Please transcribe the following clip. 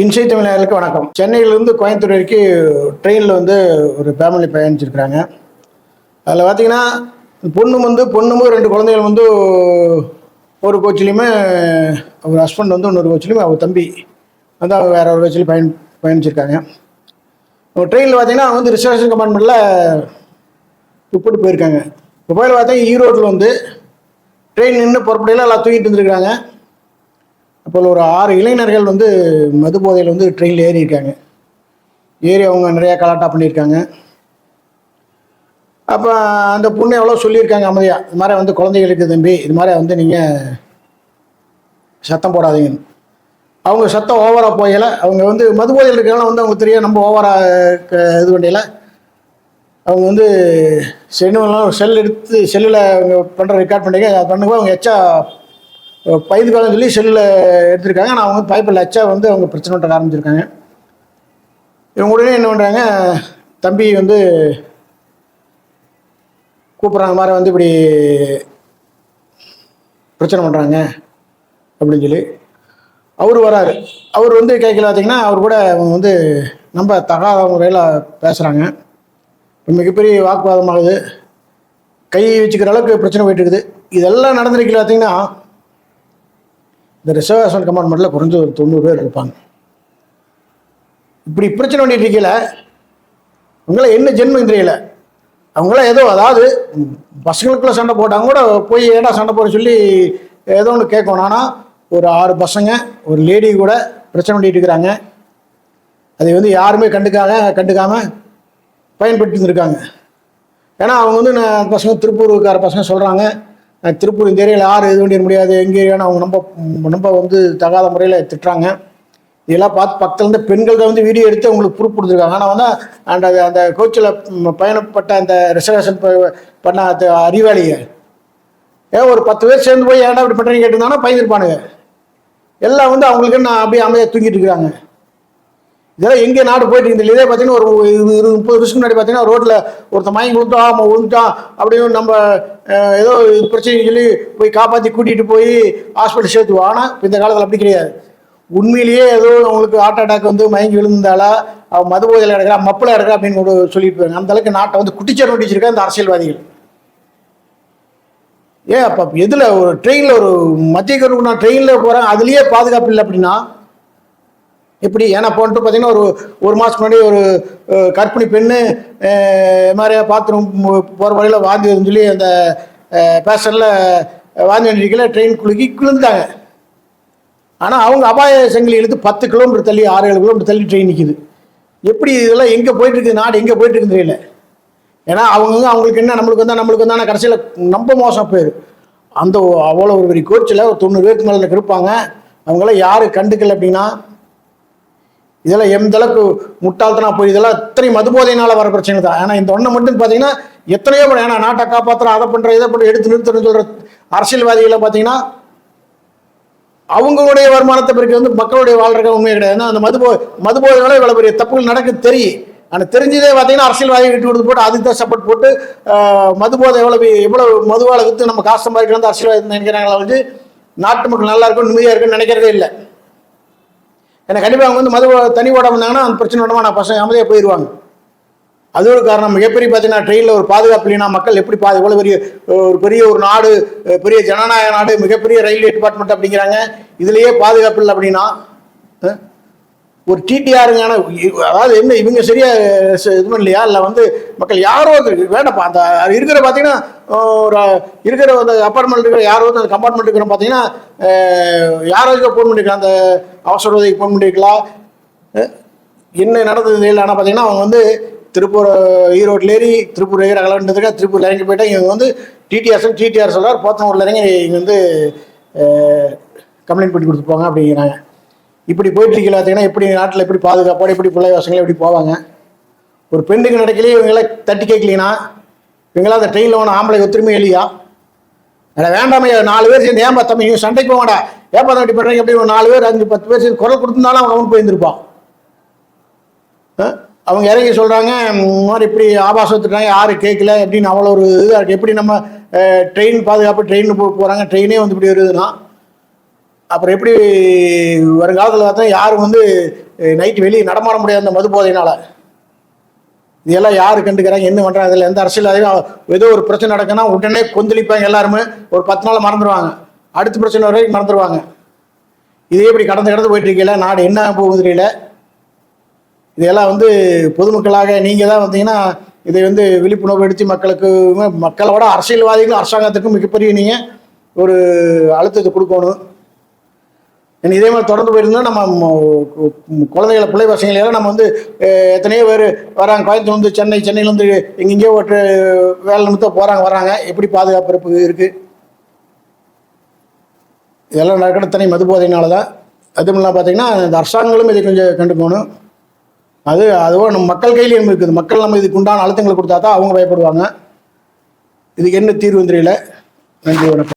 இன்சை தமிழர்களுக்கு வணக்கம். சென்னையிலேருந்து கோயம்புத்தூர் வரைக்கும் ட்ரெயினில் வந்து ஒரு ஃபேமிலி பயணிச்சிருக்கிறாங்க. அதில் பார்த்தீங்கன்னா பொண்ணு வந்து பொண்ணுமும் ரெண்டு குழந்தைகள் வந்து ஒரு கோச்சிலையுமே அவர் ஹஸ்பண்ட் வந்து இன்னொரு கோச்சிலையும் அவர் தம்பி வந்து அவர் வேற ஒரு கோச்சிலையும் பயன் பயணிச்சிருக்காங்க. ட்ரெயினில் பார்த்தீங்கன்னா அவங்க வந்து ரிசர்வேஷன் கம்பார்ட்மெண்ட்டில் துப்பிட்டு போயிருக்காங்க. இப்போ போய் பார்த்தீங்கன்னா ஈரோட்டில் வந்து ட்ரெயின் நின்று புறப்படையில் எல்லாம் தூங்கிட்டு இருந்திருக்காங்க அப்போ ஒரு ஆறு இளைஞர்கள் வந்து மது போதையில் வந்து ட்ரெயினில் ஏறி இருக்காங்க ஏறி அவங்க நிறையா கலாட்டா பண்ணியிருக்காங்க. அப்போ அந்த பொண்ணு எவ்வளோ சொல்லியிருக்காங்க அமைதியாக இது மாதிரி வந்து குழந்தைகளுக்கு தம்பி. இது மாதிரி வந்து நீங்கள் சத்தம் போடாதீங்கன்னு. அவங்க சத்தம் ஓவராக போகல அவங்க வந்து மது போதையில் இருக்கலாம் வந்து அவங்க தெரியும் நம்ம ஓவராக இது பண்ணல அவங்க வந்து செல்லுலாம் செல் எடுத்து செல்லில் அவங்க பண்ணுற ரெக்கார்ட் பண்ணிக்க அதை பண்ணும்போது அவங்க எச்சா பயந்துக்காலம் சொல்லி செல்லில் எடுத்திருக்காங்க. ஆனால் அவங்க பைப்பில் லட்சாக வந்து அவங்க பிரச்சனை பண்ண ஆரம்பிச்சிருக்காங்க. இவங்க உடனே என்ன பண்ணுறாங்க தம்பி வந்து கூப்பிட்றாங்க. மாதிரி வந்து இப்படி பிரச்சனை பண்ணுறாங்க அப்படின்னு சொல்லி. அவர் வராரு. அவர் வந்து கேட்கல பார்த்தீங்கன்னா அவர் கூட அவங்க வந்து நம்ம தகாத முறையில் பேசுகிறாங்க மிகப்பெரிய வாக்குவாதமாகுது. கை வச்சுக்கிற அளவுக்கு பிரச்சனை போயிட்டு இருக்குது. இதெல்லாம் நடந்திருக்கல பார்த்தீங்கன்னா இந்த ரிசர்வேஷன் கம்பார்ட்மெண்ட்டில் குறைஞ்ச ஒரு தொண்ணூறு பேர் இருப்பாங்க. இப்படி பிரச்சனை பண்ணிட்டு இருக்கல உங்களை என்ன ஜென்மம் தெரியல. அவங்களாம் ஏதோ அதாவது பசங்களுக்குள்ள சண்டை போட்டாங்க கூட போய் ஏடா சண்டை போட சொல்லி ஏதோ ஒன்று கேட்கணும். ஆனால் ஒரு ஆறு பசங்க ஒரு லேடி கூட பிரச்சனை பண்ணிட்டு இருக்கிறாங்க அதை வந்து யாருமே கண்டுக்காக கண்டுக்காம பயன்படுத்திருந்துருக்காங்க ஏன்னா அவங்க வந்து நான் பசங்க திருப்பூருக்கார பசங்க சொல்கிறாங்க திருப்பூர் இந்த ஏரியாவில் யார் இது பண்ணிட முடியாது. எங்கே ஏரியான்னு அவங்க ரொம்ப ரொம்ப வந்து தகாத முறையில் திட்டுறாங்க. இதெல்லாம் பார்த்து பக்கத்துலேருந்து பெண்கள் தான் வந்து வீடியோ எடுத்து அவங்களுக்கு ப்ரூஃப் கொடுத்துருக்காங்க. ஆனால் வந்து அந்த அந்த கோச்சில் பயணப்பட்ட அந்த ரிசர்வேஷன் பண்ண அந்த அறிவாளியை ஏன் ஒரு பத்து பேர் சேர்ந்து போய் ஏன்டா இப்படி பண்ணுறீங்க கேட்டிருந்தாங்கன்னா பயந்துருப்பானுங்க. எல்லாம் வந்து அவங்களுக்கு நான் அப்படியே அமைதியாக தூங்கிட்டு இருக்கிறாங்க. இதெல்லாம் எங்கே நாடு போயிட்டு இருக்குது இதே பார்த்தீங்கன்னா ஒரு இது இருபது முப்பது வருஷம் முன்னாடி பார்த்தீங்கன்னா ரோட்டில் ஒருத்தன் மயங்கி விழுந்துட்டான் அவன் விழுந்துட்டான் அப்படின்னு நம்ம ஏதோ பிரச்சனை சொல்லி போய் காப்பாற்றி கூட்டிகிட்டு போய் ஹாஸ்பிட்டல் சேர்த்துவோம் ஆனால் இப்போ இந்த காலத்தில் அப்படி கிடையாது. உண்மையிலேயே ஏதோ அவங்களுக்கு ஹார்ட் அட்டாக் வந்து மயங்கி விழுந்தாலா அவன் மது போதையில் எடுக்கிறா மப்பில் எடுக்கிறா அப்படின்னு கூட சொல்லிட்டு போயிருங்க அந்த அளவுக்கு நாட்டை வந்து குட்டிச்சர் நோட்டிச்சிருக்கா இந்த அரசியல்வாதிகள். ஏன் அப்போ எதில் ஒரு ட்ரெயினில் ஒரு மத்திய கருக்கு நான் ட்ரெயினில் போகிறேன் அதுலேயே பாதுகாப்பு இல்லை அப்படின்னா எப்படி ஏன்னா போன்ட்டு பார்த்தீங்கன்னா ஒரு ஒரு மாதத்துக்கு முன்னாடி ஒரு கற்பிணி கர்ப்பிணி பெண்ணு மாதிரியா மாதிரி பாத்ரூம் போகிற வழியில் வாந்தி வருதுன்னு சொல்லி அந்த பேசனில் வாந்தி வண்டிக்கல ட்ரெயின் குலுக்கி விழுந்தாங்க ஆனால் அவங்க அபாய சங்கிலி இழுத்து பத்து கிலோமீட்டர் தள்ளி ஆறு ஏழு கிலோமீட்டர் தள்ளி ட்ரெயின் நிற்கிது எப்படி இதெல்லாம் எங்கே போயிட்டு இருக்குது நாடு எங்கே போயிட்டுருக்குன்னு தெரியல. ஏன்னா அவங்க அவங்களுக்கு என்ன நம்மளுக்கு வந்தால் நம்மளுக்கு வந்தால் கடைசியில் ரொம்ப மோசம் போயிரு. அந்த அவ்வளோ ஒரு பெரிய கோச்சில் ஒரு தொண்ணூறு பேருக்கு மேலே இருப்பாங்க அவங்களாம் யாரும் கண்டுக்கல அப்படின்னா இதெல்லாம் எந்த அளவுக்கு முட்டாள்தனா போய் இதெல்லாம் இத்தனை மதுபோதையினால வர பிரச்சனை தான். ஏன்னா இந்த ஒன்றை மட்டும் பார்த்தீங்கன்னா எத்தனையோ பண்ண ஏன்னா நாட்டை காப்பாற்றுறோம் அதை பண்ணுற இதை பண்ணி எடுத்து நிறுத்தணும்னு சொல்கிற அரசியல்வாதிகளை பார்த்தீங்கன்னா அவங்களுடைய வருமானத்தை பிறகு வந்து மக்களுடைய வாழ்றக்க உண்மை கிடையாது. ஏன்னா அந்த மதுபோ மதுபோதைனால இவ்வளோ பெரிய தப்புகள் நடக்குது தெரியும் ஆனால் தெரிஞ்சதே பார்த்தீங்கன்னா அரசியல்வாதி விட்டு கொடுத்து போட்டு அதுக்கு தான் சப்போர்ட் போட்டு மதுபோதை எவ்வளோ எவ்வளோ மதுவாளை விற்று நம்ம காசு சம்பாதிக்கணும் அரசியல்வாதி நினைக்கிறாங்களா வந்து நாட்டு மக்கள் நல்லா இருக்கும் நிம்மதியாக இருக்கும்னு நினைக்கிறதே இல்லை. ஏன்னா கண்டிப்பாக அவங்க வந்து மது தனி ஓட வந்தாங்கன்னா அந்த பிரச்சனை விடமா நான் பசங்க அமைதியாக போயிடுவாங்க அது ஒரு காரணம். மிகப்பெரிய பார்த்தீங்கன்னா ட்ரெயினில் ஒரு பாதுகாப்பு இல்லைன்னா மக்கள் எப்படி பாது இவ்வளோ பெரிய ஒரு பெரிய ஒரு நாடு பெரிய ஜனநாயக நாடு மிகப்பெரிய ரயில்வே டிபார்ட்மெண்ட் அப்படிங்கிறாங்க. இதுலேயே பாதுகாப்பு இல்லை அப்படின்னா ஒரு டிடிஆருங்கான அதாவது என்ன இவங்க சரியா ச- இது பண்ணலையா? இல்லை வந்து மக்கள் யாரோ ஒருத்தர் அந்த இருக்கிற பார்த்தீங்கன்னா ஒரு இருக்கிற அந்த அப்பார்ட்மெண்ட் இருக்கிற யாரோ அந்த கம்பார்ட்மெண்ட் இருக்கிற பார்த்தீங்கன்னா அஹ், யாரோ ஃபோன் பண்ணிக்கலாம் அந்த அவசர உதவிக்கு ஃபோன் பண்ணிக்கலாம் என்ன நடந்தது இல்லை. ஆனால் பார்த்தீங்கன்னா அவங்க வந்து திருப்பூர் ஈரோட்டில் ஏறி திருப்பூர் ஏறி அகலன்றதுக்காக திருப்பூர் இறங்கி போயிட்டா இவங்க வந்து டிடிஆர் டிடிஆர் சொல்றார். போத்தனூரில் இறங்கி இங்கே வந்து கம்ப்ளைண்ட் பண்ணி கொடுத்து போங்க அப்படிங்கிறாங்க. இப்படி போயிட்டு இருக்கல பார்த்தீங்கன்னா எப்படி நாட்டில் எப்படி பாதுகாப்போட எப்படி பிள்ளை வசங்களை எப்படி போவாங்க? ஒரு பெண்ணுக்கு நடக்கலையே இவங்களாம் தட்டி கேட்கலீங்கன்னா இவங்களாம் அந்த ட்ரெயினில் ஒன்று ஆம்பளை ஒத்துரிமை இல்லையா அட வேண்டாமையா நாலு பேர் சேர்ந்து ஏன்பா தம்பி இவன் சண்டைக்கு போக வேண்டாம் ஏப்பா தம்பி பண்ணுறீங்க எப்படி ஒரு நாலு பேர் அஞ்சு பத்து பேர் சேர்ந்து குரல் கொடுத்துருந்தாலும் அவன் அவன் போயிருந்திருப்பான். ஆ? அவங்க இறங்கி சொல்கிறாங்க இந்த மாதிரி இப்படி ஆபாசம் வச்சுட்டாங்க யாரும் கேட்கல அப்படின்னு அவ்வளோ ஒரு இதாக இருக்குது எப்படி நம்ம ட்ரெயின் பாதுகாப்பு ட்ரெயின் போகிறாங்க ட்ரெயினே வந்து இப்படி வருதுன்னா அப்புறம் எப்படி வருங்காலத்தில் பார்த்தா யாரும் வந்து நைட்டு வெளியே நடமாட முடியாது அந்த மது போதையினால இதெல்லாம் யார் கண்டுக்கிறாங்க என்ன பண்ணுறாங்க அதில் எந்த அரசியல் ஏதோ ஒரு பிரச்சனை நடக்குன்னா உடனே கொந்தளிப்பாங்க எல்லாருமே. ஒரு பத்து நாள் மறந்துடுவாங்க அடுத்த பிரச்சனை வரைக்கும் மறந்துடுவாங்க இதே இப்படி கடந்து கடந்து போயிட்டு இருக்கீங்களா நாடு என்ன போகுது தெரியல. இதெல்லாம் வந்து பொதுமக்களாக நீங்கள் தான் வந்தீங்கன்னா இதை வந்து விழிப்புணர்வு எடுத்து மக்களுக்கு மக்களோட அரசியல்வாதிகளும் அரசாங்கத்துக்கும் மிகப்பெரிய நீங்கள் ஒரு அழுத்தத்தை கொடுக்கணும். இதே மாதிரி தொடர்ந்து போயிருந்தா நம்ம குழந்தைகளை பிள்ளை பசங்களையெல்லாம் நம்ம வந்து எத்தனையோ பேர் வராங்க. கோயம்புத்தூர் வந்து சென்னை சென்னையிலேருந்து எங்கெங்கேயோ ஒரு வேலை நிமித்தம் போகிறாங்க வராங்க. எப்படி பாதுகாப்பு இருப்பு இருக்குது இதெல்லாம் நடக்கிற தனி மது போதையினால தான் அதுவும் இல்லாமல் பார்த்தீங்கன்னா இந்த அரசாங்கங்களும் இதை கொஞ்சம் கண்டுக்கணும் அது அதுவோ நம்ம மக்கள் கையிலையும் இருக்குது. மக்கள் நம்ம இதுக்கு உண்டான அழுத்தங்களை கொடுத்தா தான் அவங்க பயப்படுவாங்க. இதுக்கு என்ன தீர்வு தெரியல. நன்றி வணக்கம்.